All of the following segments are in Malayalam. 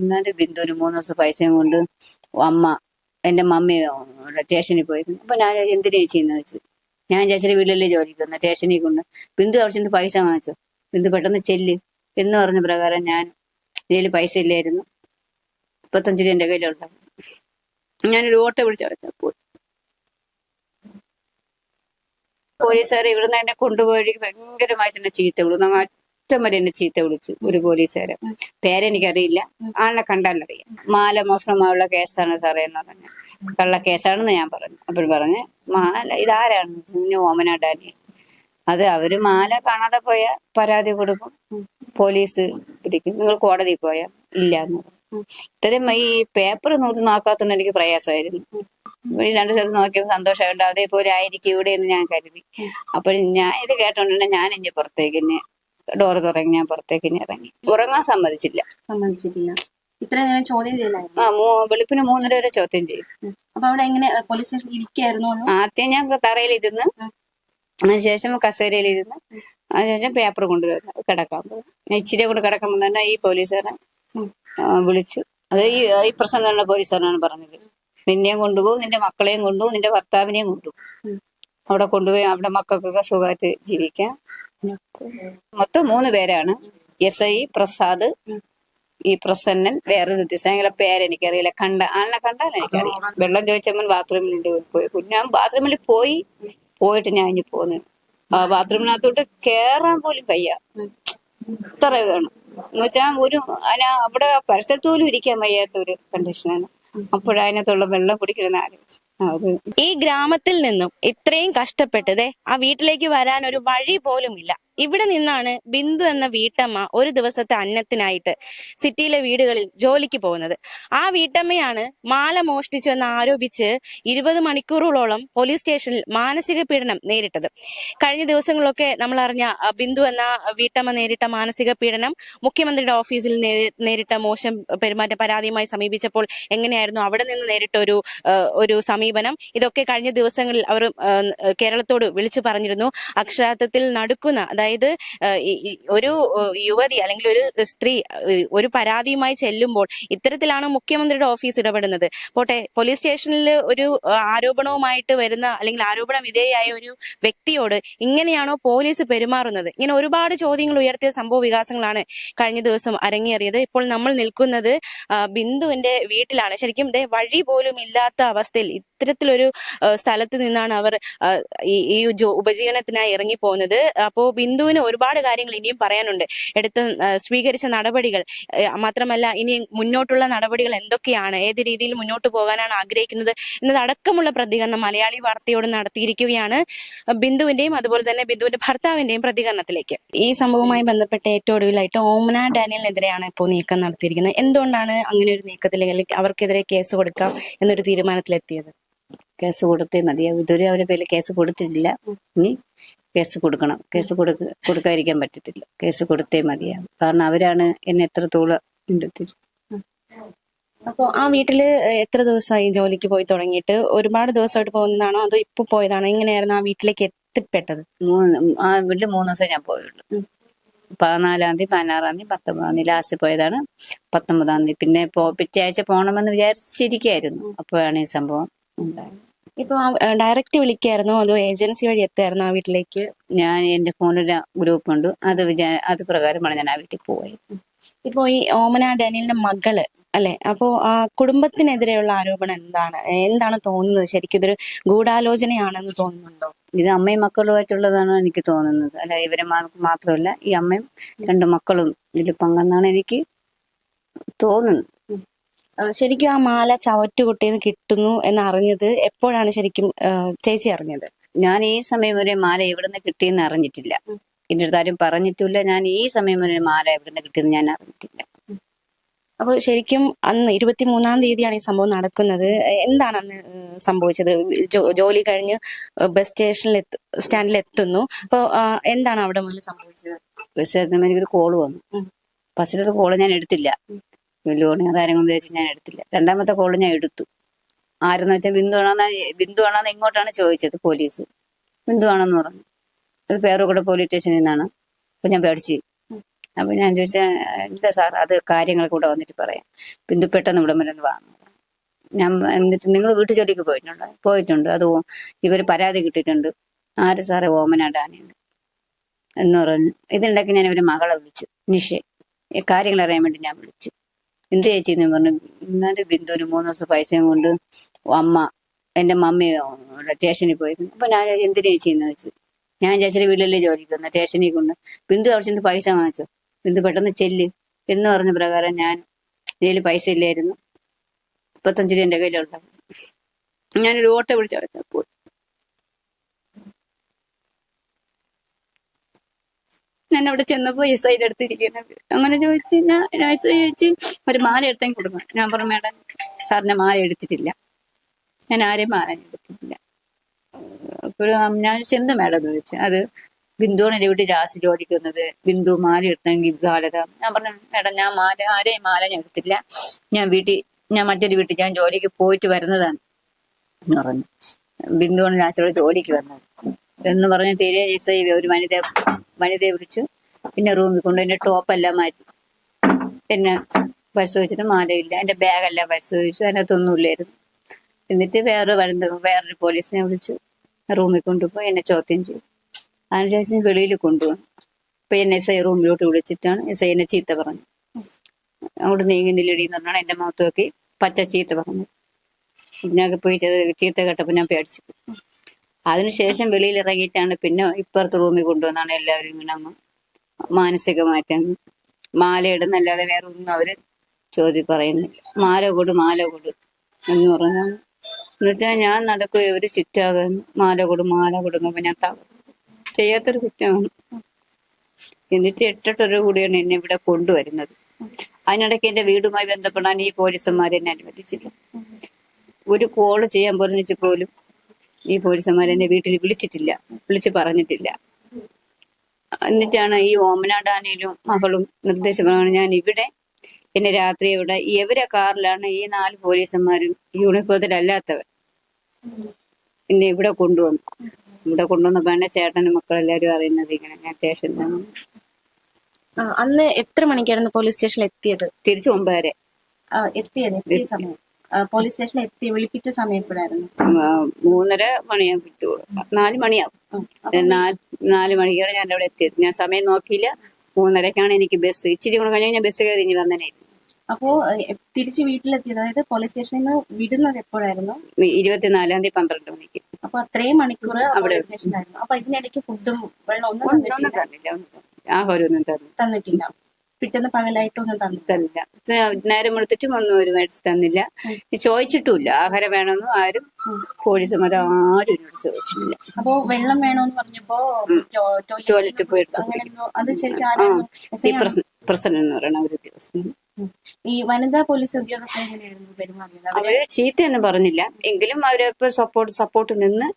ഇന്നത് ബിന്ദുവിന് മൂന്ന് ദിവസം പൈസയും കൊണ്ട് അമ്മ എന്റെ മമ്മി സ്റ്റേഷനിൽ പോയി അപ്പൊ ഞാൻ എന്തിനാ ചെയ്യുന്നത് വെച്ചു. ഞാൻ ചേച്ചിയുടെ വീട്ടിലല്ലേ ജോലിക്ക് വന്നത് സ്റ്റേഷനിൽ കൊണ്ട്. ബിന്ദു അവിടെ ചെന്ന് പൈസ വാങ്ങിച്ചു. ബിന്ദു പെട്ടെന്ന് ചെല്ല് എന്ന് പറഞ്ഞ പ്രകാരം ഞാൻ ഇതിൽ പൈസ ഇല്ലായിരുന്നു. മുപ്പത്തഞ്ച് രൂപ എന്റെ കയ്യിലുണ്ടായിരുന്നു ഞാനൊരു ഓട്ടോ വിളിച്ചു പോയി. പോലീസുകാരെ ഇവിടുന്ന് എന്നെ കൊണ്ടുപോയി. ഭയങ്കരമായിട്ട് എന്നെ ചീത്ത വിളിച്ചു വരെ എന്നെ ചീത്ത വിളിച്ചു ഒരു പോലീസുകാരൻ പേരെനിക്കറിയില്ല. ആളെ കണ്ടാലറിയാം. മാല മോഷണമായുള്ള കേസാണ് സാറേ എന്ന് പറഞ്ഞു. കള്ള കേസാണെന്ന് ഞാൻ പറഞ്ഞു. അപ്പോൾ പറഞ്ഞു മാല ഇതാരാണ്? ഓമന ഡാനിയൽ. അത് അവർ മാല കാണാതെ പോയ പരാതി കൊടുക്കും. പോലീസ് പിടിക്കും. നിങ്ങൾ കോടതി പോയാ ഇല്ല എന്ന്. ഇത്രയും ഈ പേപ്പർ നോക്കി നോക്കാത്തതുകൊണ്ട് എനിക്ക് പ്രയാസമായിരുന്നു. രണ്ടു ദിവസം നോക്കിയപ്പോൾ സന്തോഷമുണ്ട് അതേപോലെ ആയിരിക്കും ഇവിടെ എന്ന് ഞാൻ കരുതി. അപ്പോൾ ഞാൻ ഇത് കേട്ടോണ്ടെ ഞാൻ ഇനി പുറത്തേക്ക് ഡോറ് തുറങ്ങി ഞാൻ പുറത്തേക്ക് ഇറങ്ങി. ഉറങ്ങാൻ സമ്മതിച്ചില്ല. സമ്മതിച്ചിട്ടില്ല. ഇത്ര നേരം ചോദ്യം ആ മൂ- വെളുപ്പിന് മൂന്നര വരെ ചോദ്യം ചെയ്യും. അപ്പൊ അവിടെ എങ്ങനെ പോലീസ് സ്റ്റേഷനിൽ ഇരിക്കായിരുന്നു? ആദ്യം ഞാൻ തറയിൽ ഇരുന്ന് അതിനുശേഷം കസേരയിൽ ഇരുന്ന് അതിനുശേഷം പേപ്പർ കൊണ്ടുവരുന്നു കിടക്കാൻ പോകും ഇച്ചിരി കൊണ്ട് കിടക്കുമ്പോൾ തന്നെ ഈ പോലീസുകാരൻ വിളിച്ചു. അത് ഈ ഈ പ്രശ്നം തന്നെ പോലീസുകാരനാണ് പറഞ്ഞത്. നിന്നെയും കൊണ്ടുപോകും നിന്റെ മക്കളെയും കൊണ്ടുപോകും നിന്റെ ഭർത്താവിനെയും കൊണ്ടുപോകും. അവിടെ കൊണ്ടുപോയി അവിടെ മക്കൾക്കൊക്കെ സുഖമായിട്ട് ജീവിക്കാം. മൊത്തം മൂന്ന് പേരാണ്. എസ് ഐ പ്രസാദ് ഈ പ്രസന്നൻ വേറൊരു ഉദ്യോഗസ്ഥൻ അയാളുടെ പേരെനിക്കറിയില്ല കണ്ട ആളിനെ കണ്ടാൽ എനിക്കറിയാം വെള്ളം ചോദിച്ചമ്മൻ ബാത്റൂമിലുണ്ട് പോയി. ഞാൻ ബാത്റൂമിൽ പോയി. പോയിട്ട് ഞാൻ ഇനി പോന്നു. ആ ബാത്റൂമിനകത്തോട്ട് കേറാൻ പോലും വയ്യ. ഇത്ര വേണം എന്ന് വെച്ചാൽ ഒരു അവിടെ പരിസരത്ത് പോലും ഇരിക്കാൻ വയ്യാത്ത ഒരു കണ്ടീഷനാണ് അപ്പോഴതിനകത്തുള്ള വെള്ളം കുടിക്കണമെന്ന് ആലോചിച്ചു. ഈ ഗ്രാമത്തിൽ നിന്നും ഇത്രയും കഷ്ടപ്പെട്ടതേ ആ വീട്ടിലേക്ക് വരാൻ ഒരു വഴി പോലും ഇല്ല ഇവിടെ നിന്നാണ് ബിന്ദു എന്ന വീട്ടമ്മ ഒരു ദിവസത്തെ അന്നത്തിനായിട്ട് സിറ്റിയിലെ വീടുകളിൽ ജോലിക്ക് പോകുന്നത്. ആ വീട്ടമ്മയാണ് മാല മോഷ്ടിച്ചു എന്ന് ആരോപിച്ച് ഇരുപത് മണിക്കൂറുകളോളം പോലീസ് സ്റ്റേഷനിൽ മാനസിക പീഡനം നേരിട്ടത്. കഴിഞ്ഞ ദിവസങ്ങളൊക്കെ നമ്മൾ അറിഞ്ഞ ബിന്ദു എന്ന വീട്ടമ്മ നേരിട്ട മാനസിക പീഡനം മുഖ്യമന്ത്രിയുടെ ഓഫീസിൽ നേരിട്ട മോശം പെരുമാറ്റ പരാതിയുമായി സമീപിച്ചപ്പോൾ എങ്ങനെയായിരുന്നു അവിടെ നിന്ന് നേരിട്ട ഒരു ഒരു സമീപനം? ഇതൊക്കെ കഴിഞ്ഞ ദിവസങ്ങളിൽ അവർ കേരളത്തോട് വിളിച്ചു പറഞ്ഞിരുന്നു. അക്ഷരാർത്ഥത്തിൽ നടുക്കുന്ന അതായത് ഒരു യുവതി അല്ലെങ്കിൽ ഒരു സ്ത്രീ ഒരു പരാതിയുമായി ചെല്ലുമ്പോൾ ഇത്തരത്തിലാണ് മുഖ്യമന്ത്രിയുടെ ഓഫീസ് ഇടപെടുന്നത്. പോട്ടെ പോലീസ് സ്റ്റേഷനിൽ ഒരു ആരോപണവുമായിട്ട് വരുന്ന അല്ലെങ്കിൽ ആരോപണ വിധേയായ ഒരു വ്യക്തിയോട് ഇങ്ങനെയാണോ പോലീസ് പെരുമാറുന്നത്? ഇങ്ങനെ ഒരുപാട് ചോദ്യങ്ങൾ ഉയർത്തിയ സംഭവ വികാസങ്ങളാണ് കഴിഞ്ഞ ദിവസം അരങ്ങേറിയത്. ഇപ്പോൾ നമ്മൾ നിൽക്കുന്നത് ബിന്ദുവിന്റെ വീട്ടിലാണ്. ശരിക്കും വഴി പോലും ഇല്ലാത്ത അവസ്ഥയിൽ ഇത്തരത്തിലൊരു സ്ഥലത്ത് നിന്നാണ് അവർ ഈ ഉപജീവനത്തിനായി ഇറങ്ങി പോകുന്നത് അപ്പോൾ ബിന്ദുവിന് ഒരുപാട് കാര്യങ്ങൾ ഇനിയും പറയാനുണ്ട്. എടുത്ത് സ്വീകരിച്ച നടപടികൾ മാത്രമല്ല ഇനി മുന്നോട്ടുള്ള നടപടികൾ എന്തൊക്കെയാണ് ഏത് രീതിയിൽ മുന്നോട്ട് പോകാനാണ് ആഗ്രഹിക്കുന്നത് എന്നതടക്കമുള്ള പ്രതികരണം മലയാളി വാർത്തയോട് നടത്തിയിരിക്കുകയാണ് ബിന്ദുവിന്റെയും അതുപോലെ തന്നെ ബിന്ദുവിന്റെ ഭർത്താവിന്റെയും പ്രതികരണത്തിലേക്ക്. ഈ സംഭവവുമായി ബന്ധപ്പെട്ട് ഏറ്റവും ഒടുവിലായിട്ട് ഓമന ഡാനിയലിനെതിരെയാണ് ഇപ്പോൾ നീക്കം നടത്തിയിരിക്കുന്നത്. എന്തുകൊണ്ടാണ് അങ്ങനെ ഒരു നീക്കത്തിൽ അവർക്കെതിരെ കേസ് കൊടുക്കാം എന്നൊരു തീരുമാനത്തിലെത്തിയത്? കേസ് കൊടുത്തേ മതിയാവും. ഇതുവരെ അവരെ പേരിൽ കേസ് കൊടുത്തിട്ടില്ല. ഇനി കേസ് കൊടുക്കണം. കേസ് കൊടുക്ക കൊടുക്കാതിരിക്കാൻ പറ്റത്തില്ല. കേസ് കൊടുത്തേ മതിയാവും. കാരണം അവരാണ് എന്നെ എത്രത്തോളം എത്തിച്ചത് അപ്പോൾ ആ. വീട്ടിൽ എത്ര ദിവസമായി ജോലിക്ക് പോയി തുടങ്ങിയിട്ട്? ഒരുപാട് ദിവസമായിട്ട് പോകുന്നതാണോ? അതോ ഇപ്പൊ പോയതാണോ? എങ്ങനെയായിരുന്നു ആ വീട്ടിലേക്ക് എത്തിപ്പെട്ടത്? മൂന്ന് ആ വീട്ടിൽ മൂന്ന് ദിവസം ഞാൻ പോയുള്ളൂ. പതിനാലാം തീയതി പതിനാറാം തീയതി പത്തൊമ്പതാം തീയതി ലാസ്റ്റ് പോയതാണ്. പത്തൊമ്പതാം തീയതി. പിന്നെ പോ പിറ്റേ ആഴ്ച പോകണമെന്ന് വിചാരിച്ചിരിക്കായിരുന്നു. അപ്പോഴാണ് ഈ സംഭവം ഉണ്ടായത്. ഇപ്പൊ ഡയറക്റ്റ് വിളിക്കായിരുന്നോ? അതോ ഏജൻസി വഴി എത്തായിരുന്നോ ആ വീട്ടിലേക്ക്? ഞാൻ എന്റെ ഫോണിൽ ഗ്രൂപ്പ് ഉണ്ട്. അത് വിചാ അത് പ്രകാരമാണ് ഞാൻ ആ വീട്ടിൽ പോയത്. ഇപ്പോ ഈ ഓമന ഡാനിയലിന്റെ മകൾ അല്ലെ? അപ്പോ ആ കുടുംബത്തിനെതിരെയുള്ള ആരോപണം എന്താണ്? എന്താണ് തോന്നുന്നത്? ശരിക്കും ഇതൊരു ഗൂഢാലോചനയാണെന്ന് തോന്നുന്നുണ്ടോ? ഇത് അമ്മയും മക്കളുമായിട്ടുള്ളതാണ് എനിക്ക് തോന്നുന്നത്. അല്ല ഇവരെ മാത്രമല്ല ഈ അമ്മയും രണ്ട് മക്കളും ഇതിൽ പങ്കെന്നാണ് എനിക്ക് തോന്നുന്നത്. ശരിക്കും ആ മാല ചവറ്റുകുട്ടിന്ന് കിട്ടുന്നു എന്ന് അറിഞ്ഞത് എപ്പോഴാണ് ശരിക്കും ചേച്ചി അറിഞ്ഞത്? ഞാൻ ഈ സമയം വരെ മാല എവിടുന്ന് കിട്ടിയെന്ന് അറിഞ്ഞിട്ടില്ല. എന്റെ അടുത്ത് ആരും പറഞ്ഞിട്ടില്ല. ഞാൻ ഈ സമയം വരെ മാല എവിടുന്ന് കിട്ടിയെന്ന് ഞാൻ അറിഞ്ഞിട്ടില്ല. അപ്പോൾ ശരിക്കും അന്ന് ഇരുപത്തി മൂന്നാം തീയതിയാണ് ഈ സംഭവം നടക്കുന്നത്. എന്താണ് അന്ന് സംഭവിച്ചത്? ജോലി കഴിഞ്ഞ് ബസ് സ്റ്റേഷനിൽ സ്റ്റാൻഡിൽ എത്തുന്നു. അപ്പോൾ എന്താണ് അവിടെ മുതൽ സംഭവിച്ചത്? ബസ് എത്തുമ്പോൾ എനിക്കൊരു കോൾ വന്നു. ബസ്സിലത്തെ കോൾ ഞാൻ എടുത്തില്ല. ലോണി അതാരെങ്കിലും ഉദ്ദേശിച്ച് ഞാൻ എടുത്തില്ല. രണ്ടാമത്തെ കോൾ ഞാൻ എടുത്തു. ആരെന്ന് വെച്ചാൽ ബിന്ദു ആണെന്ന് ബിന്ദു ആണെന്ന് ഇങ്ങോട്ടാണ് ചോദിച്ചത് പോലീസ് ബിന്ദു ആണെന്ന് പറഞ്ഞു. അത് പേറുകൂടെ പോലീസ് സ്റ്റേഷനിൽ നിന്നാണ് അപ്പൊ ഞാൻ പേടിച്ച്. അപ്പൊ ഞാൻ ചോദിച്ചാൽ എന്താ സാർ അത് കാര്യങ്ങൾ കൂടെ വന്നിട്ട് പറയാം. ബിന്ദു പെട്ടെന്ന് ഇവിടെ ഒന്ന് വാങ്ങും. ഞാൻ എന്നിട്ട് നിങ്ങൾ വീട്ടു ജോലിക്ക് പോയിട്ടുണ്ടോ? പോയിട്ടുണ്ട്. അത് ഇവർ പരാതി കിട്ടിയിട്ടുണ്ട്. ആര് സാറേ? ഓമന ഡാനിയുണ്ട് എന്ന് പറഞ്ഞു. ഇതുണ്ടാക്കി ഞാൻ ഇവരെ മകളെ വിളിച്ചു. നിഷ കാര്യങ്ങൾ അറിയാൻ വേണ്ടി ഞാൻ വിളിച്ചു. എന്ത് ചേച്ചി? എന്ന് പറഞ്ഞു. ഇന്നത് ബിന്ദുവിന് മൂന്ന് ദിവസം പൈസയും കൊണ്ട് അമ്മ എന്റെ മമ്മി സ്റ്റേഷനിൽ പോയിരുന്നു അപ്പൊ ഞാൻ എന്തിനു ചേച്ചി? എന്ന് വെച്ചു ഞാൻ ചേച്ചിയുടെ വീട്ടിലല്ലേ ജോലിക്ക് വന്നു സ്റ്റേഷനിൽ കൊണ്ട് ബിന്ദു അവിടെ ചെന്ന് പൈസ വാങ്ങിച്ചു. ബിന്ദു പെട്ടെന്ന് ചെല്ല് എന്ന് പറഞ്ഞ പ്രകാരം ഞാൻ ഇതിൽ പൈസ ഇല്ലായിരുന്നു. മുപ്പത്തഞ്ച് രൂപ എന്റെ കയ്യിലുണ്ടായിരുന്നു. ഞാനൊരു ഓട്ടോ വിളിച്ചു പോയി. ഞാൻ അവിടെ ചെന്നപ്പോ എസ് ഐയുടെ അടുത്തിരിക്കുന്നത് അങ്ങനെ ചോദിച്ചു ഞാൻ എസ് ഐ ചോദിച്ച് ഒരു മാല എടുത്തേക്ക് കൊടുക്കണം. ഞാൻ പറഞ്ഞു മേഡം സാറിന് മാല എടുത്തിട്ടില്ല. ഞാൻ ആരെയും മാല എടുത്തിട്ടില്ല. അപ്പോഴും ഞാൻ ചെന്ന് മേഡം? ചോദിച്ചു. അത് ബിന്ദുവാണ് വീട്ടിൽ രാശി ജോലിക്കുന്നത് ബിന്ദു മാല എടുത്തെങ്കിൽ ബാലത ഞാൻ പറഞ്ഞു മേഡം ഞാൻ മാല ആരെയും മാല ഞാൻ എടുത്തില്ല ഞാൻ വീട്ടിൽ ഞാൻ മറ്റൊരു വീട്ടിൽ ഞാൻ ജോലിക്ക് പോയിട്ട് വരുന്നതാണ്. എന്ന് പറഞ്ഞു. ബിന്ദുവാണ് രാശിയോട് ജോലിക്ക് വന്നത്. എന്ന് പറഞ്ഞ് തീരെ ഒരു വനിത വനിതയെ വിളിച്ചു. പിന്നെ റൂമിൽ കൊണ്ട് എന്റെ ടോപ്പെല്ലാം മാറ്റി. പിന്നെ പരിശോധിച്ചിട്ട് മാലയില്ല. എന്റെ ബാഗെല്ലാം പരിശോധിച്ചു. അതിനകത്തൊന്നുമില്ലായിരുന്നു എന്നിട്ട് വേറെ വരുന്ന വേറൊരു പോലീസിനെ വിളിച്ചു. റൂമിൽ കൊണ്ടുപോയി എന്നെ ചോദ്യം ചെയ്തു. അതിനുശേഷം വെളിയിൽ കൊണ്ടുവന്നു. അപ്പൊ എന്നെ എസ് ഐ റൂമിലോട്ട് വിളിച്ചിട്ടാണ് എസ് ഐ എന്നെ ചീത്ത പറഞ്ഞു. അങ്ങോട്ട് നീങ്ങുന്നില്ലടി എന്ന് പറഞ്ഞാണ് എന്റെ മുഖത്ത് നോക്കി പച്ച ചീത്ത പറഞ്ഞു ഞാൻ പോയി ചീത്ത കേട്ടപ്പോൾ ഞാൻ പേടിച്ചു. അതിനുശേഷം വെളിയിൽ ഇറങ്ങിയിട്ടാണ് പിന്നെ ഇപ്പുറത്തെ റൂമിൽ കൊണ്ടുവന്നാണ് എല്ലാവരും ഇങ്ങനെ അങ്ങ് മാനസികമായിട്ട് അങ്ങ് മാല ഇടുന്നല്ലാതെ വേറെ ഒന്നും അവർ ചോദ്യം പറയുന്നില്ല. മാല കൊടു മാല കൊടു എന്ന് പറഞ്ഞു. എന്നുവെച്ചാൽ ഞാൻ നടക്കുക ഇവർ ചുറ്റാകുന്നു മാല കൊടു മാല കൊടുങ്ങുമ്പോ ഞാൻ ചെയ്യാത്തൊരു കുറ്റമാണ്. എന്നിട്ട് എട്ടെട്ടൊരു കൂടിയാണ് എന്നെ ഇവിടെ കൊണ്ടുവരുന്നത്. അതിനിടയ്ക്ക് എന്റെ വീടുമായി ബന്ധപ്പെടാൻ ഈ പോലീസന്മാർ എന്നെ അനുവദിച്ചില്ല. ഒരു കോൾ ചെയ്യാൻ പറഞ്ഞിട്ട് പോലും ഈ പോലീസന്മാർ എന്റെ വീട്ടിൽ വിളിച്ചിട്ടില്ല. വിളിച്ച് പറഞ്ഞിട്ടില്ല. എന്നിട്ടാണ് ഈ ഓമനാടാനയിലും മകളും നിർദ്ദേശം ഞാൻ ഇവിടെ എന്നെ രാത്രി ഇവിടെ ഇവരെ കാറിലാണ് ഈ നാല് പോലീസന്മാരും യൂണിഫോമിലല്ലാത്തവർ എന്നെ ഇവിടെ കൊണ്ടുവന്നു. ഇവിടെ കൊണ്ടുവന്നപ്പോ എന്റെ ചേട്ടനും മക്കളെല്ലാരും അറിയുന്നത് ഇങ്ങനെ ഞാൻ സ്റ്റേഷനിലാണ് ആ, അന്ന് എത്ര മണിക്കായിരുന്നു പോലീസ് സ്റ്റേഷനിൽ എത്തിയത് തിരിച്ചു ഒമ്പതര. എത്തിയത്? എത്തിയ സമയം? പോലീസ് സ്റ്റേഷനിൽ എത്തി വിളിപ്പിച്ച സമയം എപ്പോഴായിരുന്നു മൂന്നര മണിയാകും വിട്ടുകൊള്ളു നാല് മണിയാവും. നാല് മണിക്കാണ് ഞാൻ അവിടെ എത്തിയത്. ഞാൻ സമയം നോക്കിയില്ല. മൂന്നരക്കാണ് എനിക്ക് ബസ്. ഇച്ചിരി കൂടെ കഴിഞ്ഞാൽ ഞാൻ ബസ് കയറി ഇനി വന്നനായിരുന്നു അപ്പോ തിരിച്ച് വീട്ടിലെത്തിയത്. അതായത് പോലീസ് സ്റ്റേഷനിൽ നിന്ന് വിടുന്നത് എപ്പോഴായിരുന്നു? ഇരുപത്തിനാലാം തീയതി പന്ത്രണ്ട് മണിക്ക്. അപ്പൊ അത്രയും മണിക്കൂർ അവിടെ സ്റ്റേഷനിലായിരുന്നു അപ്പൊ ഇതിനിടയ്ക്ക് ഫുഡും വെള്ളം ഒന്നും തന്നിട്ടില്ല. തന്നിട്ടില്ല. പിറ്റേന്ന് പകലായിട്ടൊന്നും തന്നിട്ടില്ല തന്നില്ല. നേരം എടുത്തിട്ടും ഒന്നും ഒരു മേടിച്ച് തന്നില്ല. ചോദിച്ചിട്ടുമില്ല. ആഹാരം വേണമെന്നും ആരും കോഴി സമരം ആരും ചോദിച്ചിട്ടില്ല. അപ്പോ വെള്ളം വേണോന്ന് പറഞ്ഞപ്പോ ടോയ്ലറ്റ് ടോയ്ലറ്റിൽ പോയി എടുത്തു അത് ശരിക്കും ആരായിരുന്നു? ഈ ആണോ? പ്രസ- പ്രസन्न എന്ന് പറയുന്ന ഒരു ദിവസം ഈ വനിതാ പോലീസ് ഉദ്യോഗസ്ഥ എങ്ങനെയായിരുന്നു പെരുമാറിയത്? അവർ അവർ ചീത്തയൊന്നും പറഞ്ഞില്ല. എങ്കിലും അവരിപ്പോ സപ്പോർട്ട് സപ്പോർട്ട് നിന്ന്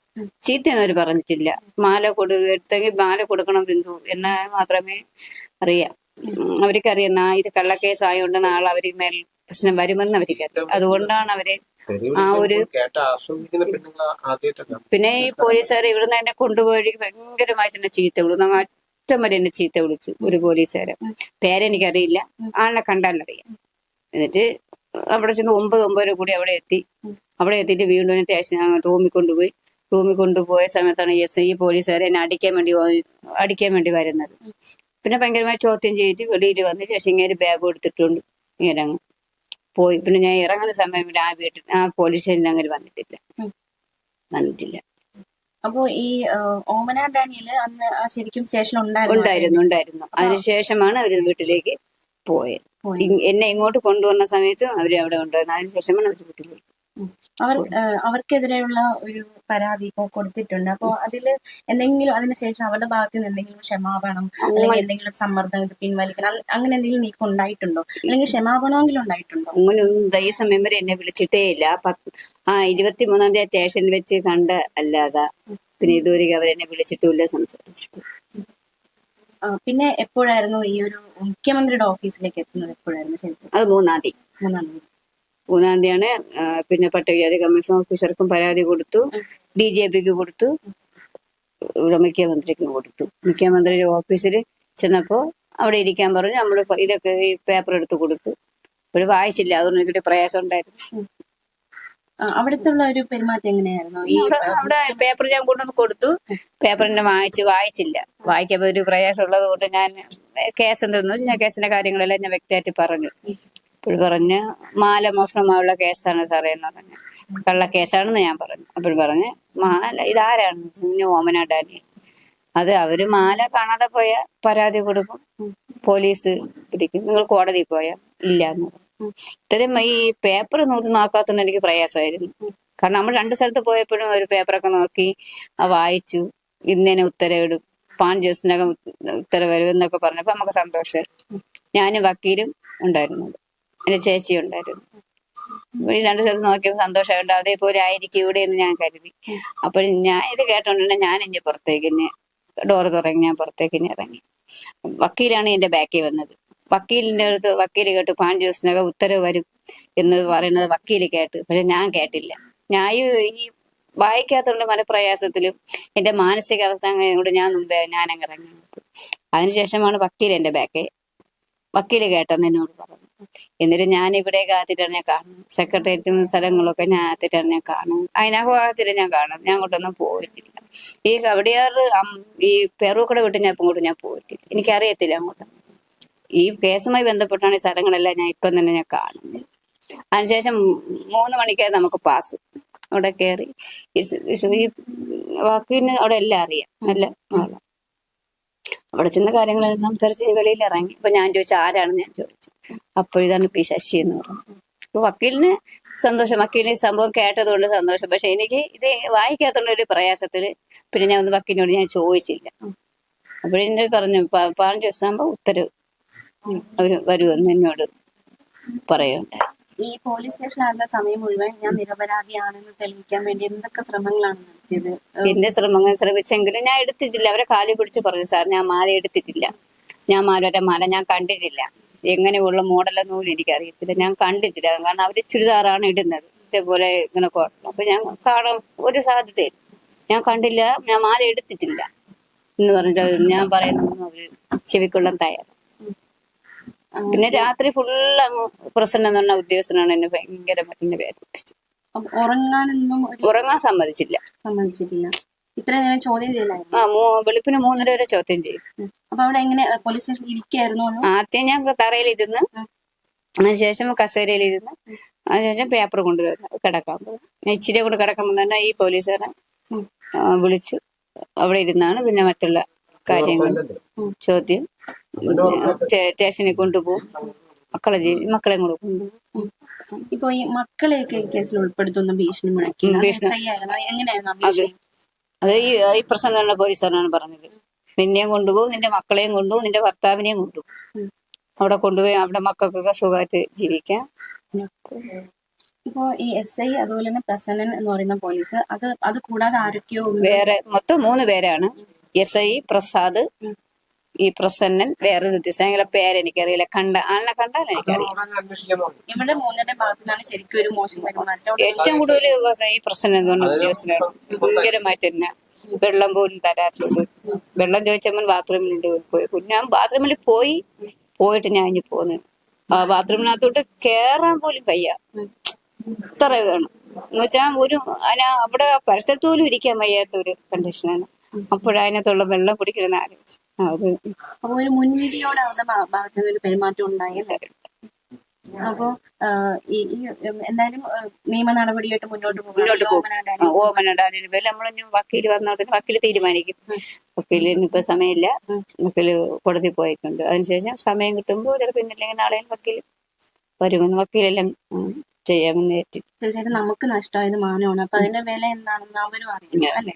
ചീത്തയൊന്നും അവർ പറഞ്ഞിട്ടില്ല. മാല കൊടു എടുത്തെങ്കിൽ മാല കൊടുക്കണം ബിന്ദു എന്ന് മാത്രമേ അറിയാം. അവർക്കറിയാം നാ ഇത് കള്ളക്കേസ് ആയതുകൊണ്ട് നാളെ അവർ മേൽ പ്രശ്നം വരുമെന്ന് അവർക്കറിയാം അതുകൊണ്ടാണ് അവർ ആ ഒരു പിന്നെ ഈ പോലീസുകാരെ ഇവിടുന്ന് എന്നെ കൊണ്ടുപോയി ഭയങ്കരമായിട്ട് എന്നെ ചീത്ത വിളിച്ചു. അറ്റം വരെ എന്നെ ചീത്ത വിളിച്ചു ഒരു പോലീസുകാരെ. പേരെനിക്കറിയില്ല ആളെ കണ്ടാലറിയാം എന്നിട്ട് അവിടെ ചെന്ന് ഒമ്പത് ഒമ്പതര കൂടി അവിടെ എത്തി. അവിടെ എത്തിയിട്ട് വീണ്ടും സ്റ്റേഷൻ റൂമിൽ കൊണ്ടുപോയി. റൂമിൽ കൊണ്ടുപോയ സമയത്താണ് എസ് ഐ പോലീസുകാരെ എന്നെ അടിക്കാൻ വേണ്ടി അടിക്കാൻ വേണ്ടി വരുന്നത്. പിന്നെ ഭയങ്കരമായി ചോദ്യം ചെയ്തിട്ട് വെളിയിൽ വന്ന് ശശിങ്ങേര് ബാഗ് എടുത്തിട്ടുണ്ട് ഇങ്ങനെ അങ്ങ് പോയി. പിന്നെ ഞാൻ ഇറങ്ങുന്ന സമയം ആ വീട്ടിൽ ആ പോലീസ് സ്റ്റേഷനിൽ അങ്ങനെ വന്നിട്ടില്ല. വന്നിട്ടില്ല. അപ്പോ ഈ ഓമന ഡാനിയൽ അന്ന് ശരിക്കും സ്റ്റേഷനിൽ ഉണ്ടായിരുന്നു? ഉണ്ടായിരുന്നു അതിനുശേഷമാണ് അവർ വീട്ടിലേക്ക് പോയത്. എന്നെ ഇങ്ങോട്ട് കൊണ്ടുവന്ന സമയത്തും അവർ അവിടെ ഉണ്ടായിരുന്നു. അതിനുശേഷമാണ് അവർ വീട്ടിലേക്ക് അവർ അവർക്കെതിരെയുള്ള ഒരു പരാതി ഇപ്പോ കൊടുത്തിട്ടുണ്ട്. അപ്പോ അതിൽ എന്തെങ്കിലും അതിനുശേഷം അവരുടെ ഭാഗത്ത് നിന്ന് എന്തെങ്കിലും ക്ഷമാപണം അല്ലെങ്കിൽ എന്തെങ്കിലും സമ്മർദ്ദം പിൻവലിക്കണം അങ്ങനെ എന്തെങ്കിലും നീക്കം ഉണ്ടായിട്ടുണ്ടോ? അല്ലെങ്കിൽ ക്ഷമാപണമെങ്കിലും ഉണ്ടായിട്ടുണ്ടോ? അങ്ങനെ ഒന്നും ഈ സമയം വരെ എന്നെ വിളിച്ചിട്ടേ ഇല്ല. ആ മൂന്നാം തീയതി സ്റ്റേഷനിൽ വെച്ച് കണ്ട് അല്ലാതെ പിന്നെ ഇതുവരെ അവരെന്നെ വിളിച്ചിട്ടുമില്ല സംസാരിച്ചിട്ടും പിന്നെ എപ്പോഴായിരുന്നു ഈ ഒരു മുഖ്യമന്ത്രിയുടെ ഓഫീസിലേക്ക് എത്തുന്നത്? എപ്പോഴായിരുന്നു ശരിക്കും? അത് മൂന്നാം തീയതി. മൂന്നാം തീയതി. മൂന്നാം തീയതിയാണ് പിന്നെ പട്ടികജാതി കമ്മീഷൻ ഓഫീസർക്കും പരാതി കൊടുത്തു. ഡി ജെ പിക്ക് കൊടുത്തു. ഇവിടെ മുഖ്യമന്ത്രിക്കും കൊടുത്തു. മുഖ്യമന്ത്രിയുടെ ഓഫീസിൽ ചെന്നപ്പോൾ അവിടെ ഇരിക്കാൻ പറഞ്ഞു. നമ്മൾ ഇതൊക്കെ ഈ പേപ്പർ എടുത്ത് കൊടുത്തു. ഒരു വായിച്ചില്ല. അതുകൊണ്ട് എനിക്കൊരു പ്രയാസം ഉണ്ടായിരുന്നു. അവിടുത്തെ ഒരു പെരുമാറ്റം എങ്ങനെയായിരുന്നു? ഈ അവിടെ പേപ്പർ ഞാൻ കൊണ്ടുവന്ന് കൊടുത്തു. പേപ്പർ എന്നെ വായിച്ചു വായിച്ചില്ല. വായിക്കുമ്പോൾ ഒരു പ്രയാസം ഉള്ളത് കൊണ്ട് ഞാൻ കേസ് എന്തെന്ന് വെച്ചാൽ കേസിന്റെ കാര്യങ്ങളെല്ലാം ഞാൻ വ്യക്തമായിട്ട് പറഞ്ഞു. അപ്പോൾ പറഞ്ഞ് മാല മോഷണമായുള്ള കേസാണ് സാറേ എന്ന് പറഞ്ഞു. കള്ള കേസാണെന്ന് ഞാൻ പറഞ്ഞു. അപ്പോൾ പറഞ്ഞ് മാല ഇതാരാണ്? പിന്നെ ഓമന ഡാനി. അത് അവർ മാല കാണാതെ പോയ പരാതി കൊടുക്കും. പോലീസ് പിടിക്കും. നിങ്ങൾ കോടതി പോയാ ഇല്ല എന്ന് ഇത്തരം ഈ പേപ്പർ നോക്കി നോക്കാത്തതുകൊണ്ട് എനിക്ക് പ്രയാസമായിരുന്നു. കാരണം നമ്മൾ രണ്ട് സ്ഥലത്ത് പോയപ്പോഴും ഒരു പേപ്പറൊക്കെ നോക്കി വായിച്ചു. ഇന്നേനെ ഉത്തരവിടും. പാൻ ദിവസത്തിനകം ഉത്തരവ് വരും എന്നൊക്കെ പറഞ്ഞപ്പോൾ നമുക്ക് സന്തോഷമായിരുന്നു. ഞാനും വക്കീലും ഉണ്ടായിരുന്നത്. എന്റെ ചേച്ചി ഉണ്ടായിരുന്നു. ഈ രണ്ട് ദിവസം നോക്കിയപ്പോൾ സന്തോഷമുണ്ട് അതേപോലെ ആയിരിക്കും ഇവിടെ എന്ന് ഞാൻ കരുതി. അപ്പോൾ ഞാൻ ഇത് കേട്ടോണ്ട് ഞാൻ ഇനി പുറത്തേക്ക് ഇനി ഡോറ് തുറങ്ങി ഞാൻ പുറത്തേക്ക് ഇറങ്ങി. വക്കീലാണ് എന്റെ ബാക്കിൽ വന്നത്. വക്കീലിന്റെ അടുത്ത് വക്കീൽ കേട്ടു പാഞ്ച് ദിവസത്തിനകം ഉത്തരവ് വരും എന്ന് പറയുന്നത് വക്കീൽ കേട്ട്. പക്ഷെ ഞാൻ കേട്ടില്ല. ഞാൻ ഈ വായിക്കാത്തതുകൊണ്ട് മനപ്രയാസത്തിലും എന്റെ മാനസികാവസ്ഥ അങ്ങനെ കൊണ്ട് ഞാൻ മുമ്പേ ഞാൻ അങ്ങ് ഇറങ്ങി അതിനുശേഷമാണ് വക്കീൽ എന്റെ ബാക്കെ വക്കീൽ കേട്ടെന്ന് എന്നോട് പറഞ്ഞു എന്നിട്ട് ഞാൻ ഇവിടെ കാത്തിട്ടാണ് ഞാൻ കാണുന്നത് സെക്രട്ടേറിയറ്റും സ്ഥലങ്ങളൊക്കെ ഞാൻ കാത്തിട്ടാണ് ഞാൻ കാണുന്നത് ഭാഗത്തിൽ ഞാൻ കാണുന്നത് ഞാൻ അങ്ങോട്ടൊന്നും പോയിട്ടില്ല. ഈ കവടിയാറ് ഈ പെറുക്കട വിട്ട് ഞാൻ ഇപ്പം ഞാൻ പോയിട്ടില്ല. എനിക്കറിയത്തില്ല അങ്ങോട്ട്. ഈ കേസുമായി ബന്ധപ്പെട്ടാണ് ഈ സ്ഥലങ്ങളെല്ലാം ഞാൻ ഇപ്പം തന്നെ ഞാൻ കാണുന്നത്. അതിനുശേഷം മൂന്ന് മണിക്കാണ് നമുക്ക് പാസ് അവിടെ കയറി ഈ വാക്കിന് അവിടെ എല്ലാം അറിയാം. നല്ല അവിടെ ചെന്ന കാര്യങ്ങളെല്ലാം സംസാരിച്ച് വെളിയിൽ ഇറങ്ങി. അപ്പൊ ഞാൻ ചോദിച്ചു ആരാണെന്ന് ഞാൻ ചോദിച്ചു. അപ്പോഴിതാണ് പി ശശി എന്ന് പറഞ്ഞത് അപ്പൊ വക്കീലിന് സന്തോഷം. വക്കീലിന് ഈ സംഭവം കേട്ടതുകൊണ്ട് സന്തോഷം. പക്ഷെ എനിക്ക് ഇത് വായിക്കാത്തതുകൊണ്ട് ഒരു പ്രയാസത്തിൽ പിന്നെ ഞാൻ ഒന്ന് വക്കീലിനോട് ഞാൻ ചോദിച്ചില്ല. അപ്പോഴെന്നെ പറഞ്ഞു പാഞ്ച് പതിനഞ്ച് ദിവസം ആകുമ്പോ ഉത്തരവ് അവർ വരുമെന്ന് എന്നോട് പറയുണ്ടായി ഈ പോലീസ് സ്റ്റേഷനാകുന്ന സമയം മുഴുവൻ ഞാൻ നിരപരാധിയാണെന്ന് തെളിയിക്കാൻ വേണ്ടി എന്തൊക്കെ ശ്രമങ്ങളാണ് നടത്തിയത്? എന്റെ ശ്രമങ്ങൾ ശ്രമിച്ചെങ്കിലും ഞാൻ എടുത്തിട്ടില്ല. അവരെ കാലി പിടിച്ച് പറഞ്ഞു സാർ ഞാൻ മാല എടുത്തിട്ടില്ല. ഞാൻ മാലയുടെ മാല ഞാൻ കണ്ടിട്ടില്ല. എങ്ങനെയുള്ള നൂൽ എനിക്കറിയത്തില്ല. ഞാൻ കണ്ടിട്ടില്ല. കാരണം അവർ ചുരിദാറാണ് ഇടുന്നത്. ഇതേപോലെ ഇങ്ങനെ കോട്ടണം അപ്പൊ ഞാൻ കാണാൻ ഒരു സാധ്യതയില്ല. ഞാൻ കണ്ടില്ല. ഞാൻ മാല എടുത്തിട്ടില്ല. എന്ന് പറഞ്ഞിട്ട് ഞാൻ പറയുന്നതൊന്നും അവർ ചെവിക്കൊള്ളാൻ തയ്യാറ് പിന്നെ രാത്രി ഫുള്ള് അങ്ങ് പ്രസന്ന എന്ന് പറഞ്ഞ ഉദ്യോഗസ്ഥനാണ് എന്നെ ഭയങ്കര എന്നെ വേദനിപ്പിച്ചത്. ഉറങ്ങാനൊന്നും ഉറങ്ങാൻ സമ്മതിച്ചില്ല. സമ്മതിച്ചിട്ടില്ല. ഇത്ര നേരം ചോദ്യം ചെയ്യലായിരുന്നു ആ മൂ- വെളുപ്പിന് മൂന്നര വരെ ചോദ്യം ചെയ്യും. അപ്പൊ അവിടെ എങ്ങനെ പോലീസ് സ്റ്റേഷനിൽ ഇരിക്കായിരുന്നു? ആദ്യം ഞാൻ തറയിലിരുന്ന് അതിനുശേഷം കസേരയിലിരുന്ന് അതിനുശേഷം പേപ്പർ കൊണ്ടുവരുന്നു കിടക്കാൻ പോകും ഇച്ചിരി കൂടെ കിടക്കുമ്പോൾ തന്നെ ഈ പോലീസുകാരൻ ആ, വിളിച്ചു അവിടെ ഇരുന്നാണ് പിന്നെ മറ്റുള്ള കാര്യങ്ങൾ ചോദ്യം സ്റ്റേ- സ്റ്റേഷനിൽ കൊണ്ടുപോകും. മക്കളെ ജീവി മക്കളെ കൂടെ കൊണ്ടുപോകും. ഇപ്പൊ ഈ മക്കളെയൊക്കെ ഈ കേസിൽ ഉൾപ്പെടുത്തുന്ന ഭീഷണി മുഴക്കി അത് ഭീഷണി. SI ആയിരുന്നു. അത് എങ്ങനെയായിരുന്നു ആ ഭീഷണി? അത് ഈ ഈ പോലീസ് പോലീസുകാരനാണ് പറഞ്ഞത്. നിന്നെയും കൊണ്ടുപോകും നിന്റെ മക്കളെയും കൊണ്ടുപോകും നിന്റെ ഭർത്താവിനെയും കൊണ്ടുപോകും. അവിടെ കൊണ്ടുപോയി അവിടെ മക്കൾക്കൊക്കെ സുഖമായിട്ട് ജീവിക്കാം. ഇപ്പോ ഈ എസ് ഐ അതുപോലെ തന്നെ പ്രസന്നൻ എന്ന് പറയുന്ന പോലീസ് അത് അത് കൂടാതെ ആരൊക്കെയോ വേറെ മൊത്തം മൂന്ന് പേരാണ്. എസ് ഐ പ്രസാദ് ഈ പ്രസന്നൻ വേറൊരു ഉദ്ദേശം അയാളെ പേരെനിക്കറിയില്ല കണ്ട ആളിനെ കണ്ടാൽ എനിക്കറിയാം ഇവിടെ മൂന്നിന്റെ ഭാഗത്തുനിന്നാണ് ശരിക്കും ഒരു മോശം പെരുമാറ്റം ഏറ്റവും കൂടുതൽ ഈ പ്രസന്നൻ എന്ന് പറഞ്ഞ ഉദ്യോഗസ്ഥനാണ്. ഭയങ്കരമായിട്ട് തന്നെ. വെള്ളം പോലും തരാത്തത്. വെള്ളം ചോദിച്ചപ്പോൾ ബാത്റൂമിലുണ്ട് പോയി. ഞാൻ ബാത്റൂമിൽ പോയി പോയിട്ട് ഞാൻ ഇനി പോന്നു. ആ ബാത്റൂമിനകത്തോട്ട് കേറാൻ പോലും വയ്യ. ഇത്ര വേണം. എന്ന് വെച്ചാൽ ഒരു അതിനാ അവിടെ പരിസരത്ത് പോലും ഇരിക്കാൻ വയ്യാത്ത ഒരു കണ്ടീഷനാണ് അപ്പോഴതിനകത്തുള്ള വെള്ളം കുടിക്കണമെന്ന് ആലോചിച്ചു. അത് അപ്പൊ ഒരു മുൻവിധിയോടെ അവരുടെ ഭാഗത്തു നിന്ന് ഒരു പെരുമാറ്റം ഉണ്ടായല്ലേ അപ്പോ ഈ എന്തായാലും നിയമ നടപടിയായിട്ട് മുന്നോട്ട് മുന്നോട്ട് പോകും. ഓമന വക്കീൽ വന്നോടനെ വക്കീൽ തീരുമാനിക്കും. വക്കീലിന് ഇപ്പൊ സമയമില്ല. വക്കീൽ കോടതി പോയിട്ടുണ്ട്. അതിനുശേഷം സമയം കിട്ടുമ്പോൾ ചിലപ്പോൾ ഇന്നില്ലെങ്കിൽ നാളെയും വക്കീൽ വരുമെന്ന് വക്കീലെല്ലാം ചെയ്യാമെന്ന് തീർച്ചയായിട്ടും നമുക്ക് നഷ്ടമായത് മാനമാണ്. അപ്പൊ അതിന്റെ വില എന്താണെന്ന് അവരും അറിയില്ല അല്ലെ?